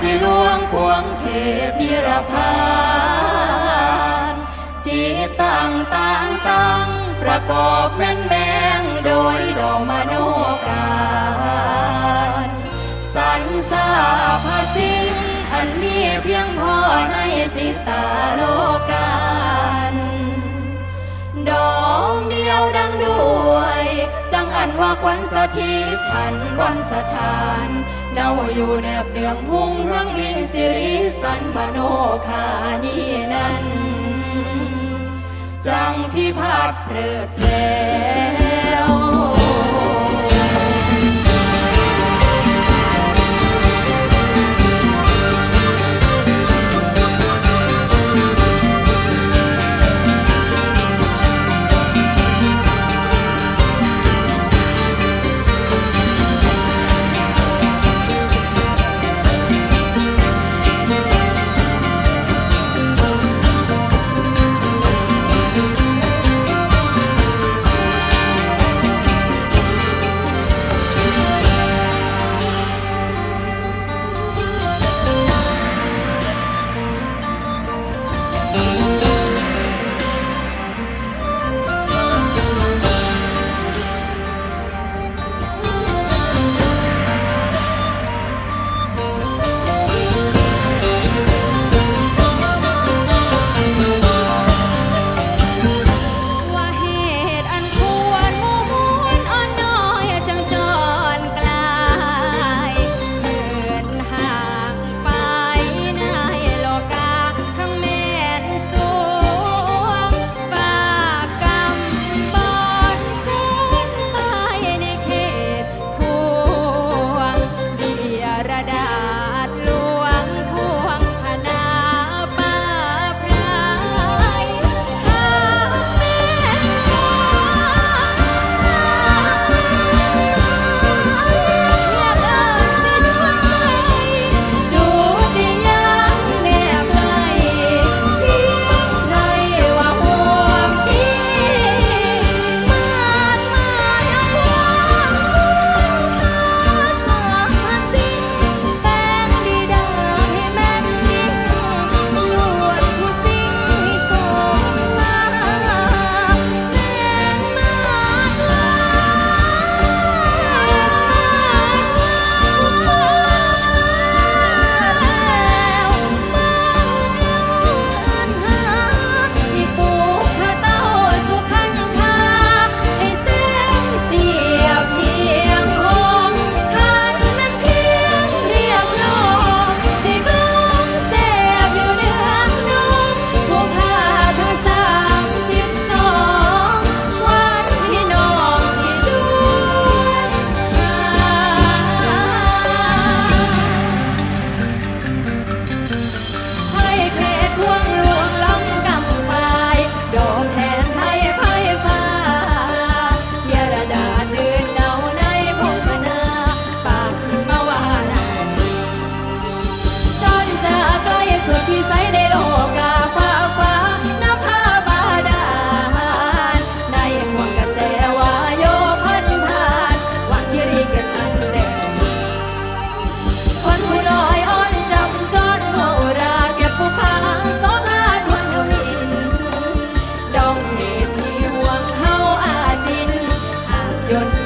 สิลวงพวงเขตนิรพานจิตต่างต่างตั้งประกอบแม่นแมงโดยดอกมโนการสันสาภาสิอันนี้เพียงพอในจิตตาโลกาดองเดียวดังด้วย จังอันว่าควันสถิตขันวันสถาน เดาอยู่แนบเนืองหุ้งเฮืองมิสิริสันมโนคานีนั้น จังที่พัฒน์เพลิดเพลิน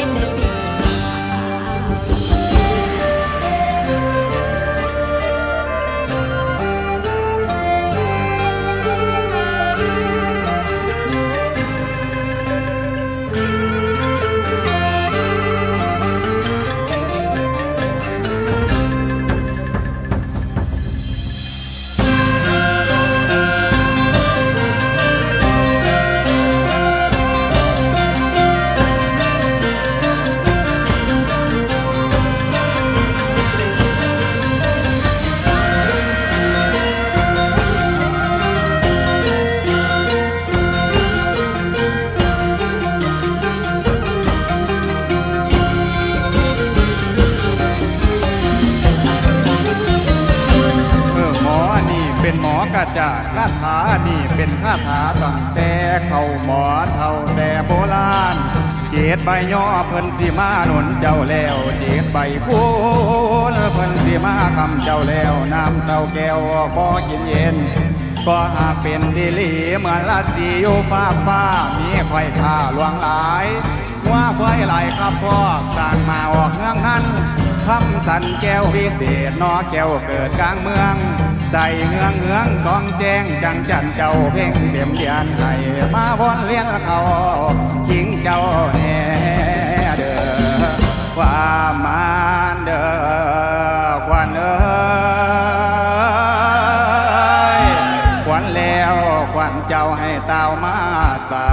in it. กระจาคาถานี่เป็นคาถาตั้งแต่เข้าหมอนเท่าแต่โบราณ เจดใบย่อเพิ่นสีมาหนุนเจ้าแล้ว เจดใบพูนเพิ่นสีมาคำเจ้าแล้วน้ำเต้าแก้วบ่กินเย็น ก็หากเป็นดิลีเหมือนลาสีโยูฟ้าฟ้ามีไข่ท่าหลวงหลาย ว่าไข่หลครับพ่อสร้างมาออกเมืองนั้น คำสันแก้ววิเศษนอแก้วเกิดกลางเมือง ใส่เงืองเงืองสองแจ้งจังจันเจ้าเพ่งเต็มเดียนให้มาวนเลี้ยนเขาขิงเจ้าแน่เด้อความมานเด้อควันเอ้ยควันแล้วควันเจ้าให้เต้ามาสา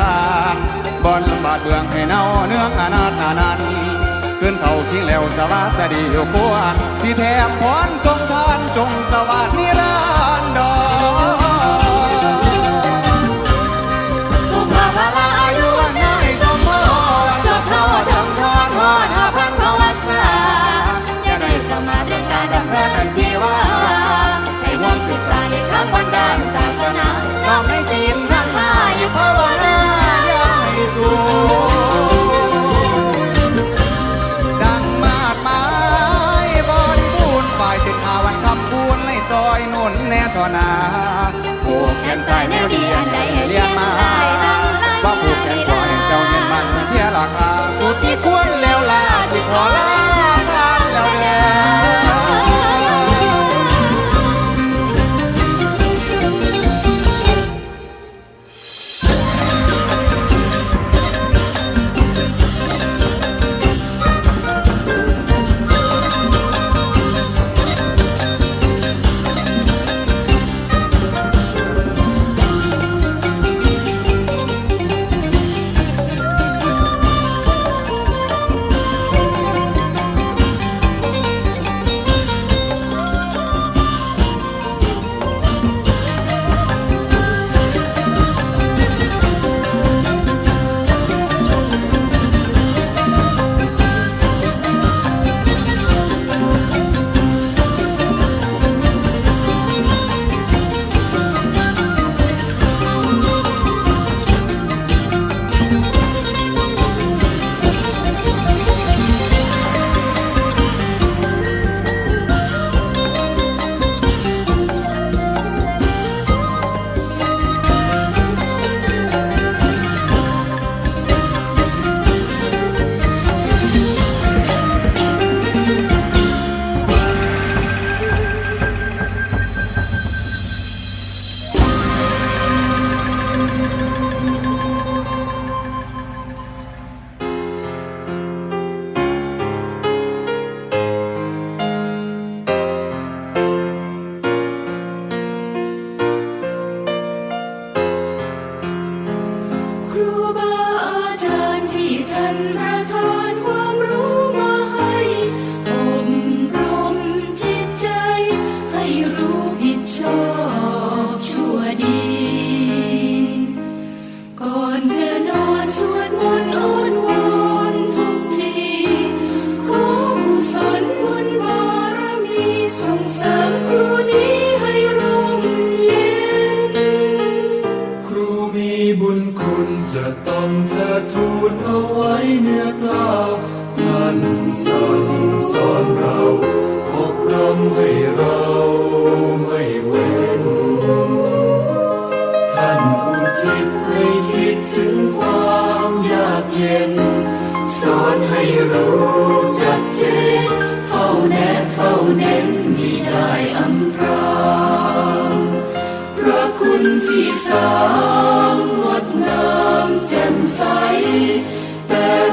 ทางบอนบาดเบืองให้เน่าเนื้องอนาถนานันขึ้นเท่าทิ้งแล้วสวัสดีอยู่กวนสีแทมพรทรงท นแน่ทอนาผูกแขนสายแนวเดียนได้ให้เรีเรียยนนมามาว่าผูกแขนปล่อยเจ้าเงินมันเที่ยราคาสุดที่ควรแล้ show.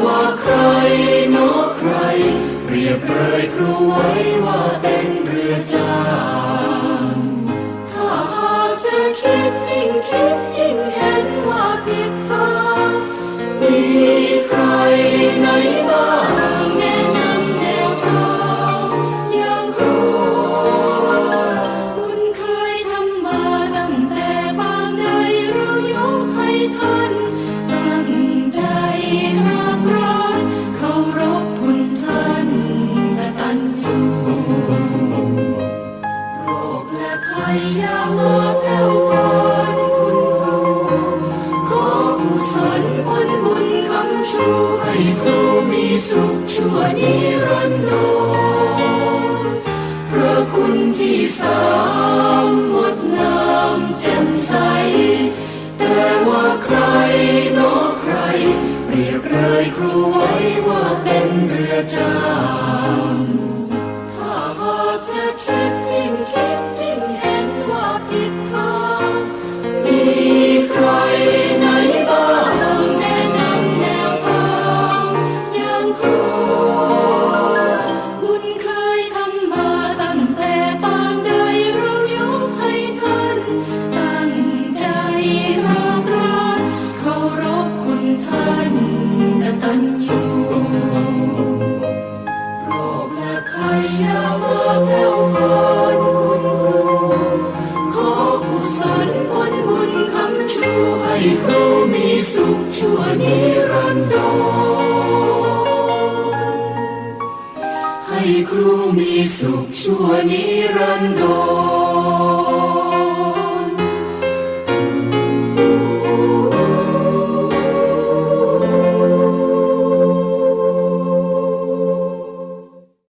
ว่าใครนอใคร เรียบเรยครูไว้ว่าเป็นเรือจาาถ้าหากจะคิดยิ่งคิดยิ่งเห็น มีครูมีสุขชั่วนิรันดรให้ครูมีสุขชั่วนิ